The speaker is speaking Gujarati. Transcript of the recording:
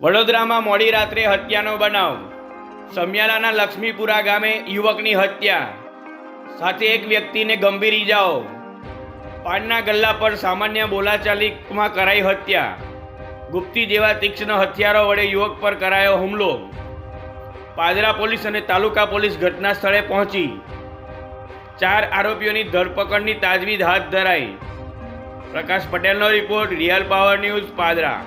વડોદરામાં મોડી રાત્રે હત્યાનો બનાવ. સમિયાલાના લક્ષ્મીપુરા ગામે યુવકની હત્યા. સાથે એક વ્યક્તિને ગંભીર ઈજાઓ. પાનના ગલ્લા પર સામાન્ય બોલાચાલીમાં કરાઈ હત્યા. ગુપ્તી જેવા તીક્ષ્ણ હથિયારો વડે યુવક પર કરાયો હુમલો. પાદરા પોલીસ અને તાલુકા પોલીસ ઘટના સ્થળે પહોંચી. ચાર આરોપીઓની ધરપકડની તાજવીજ હાથ ધરાઈ. પ્રકાશ પટેલનો report, real power news, Padra.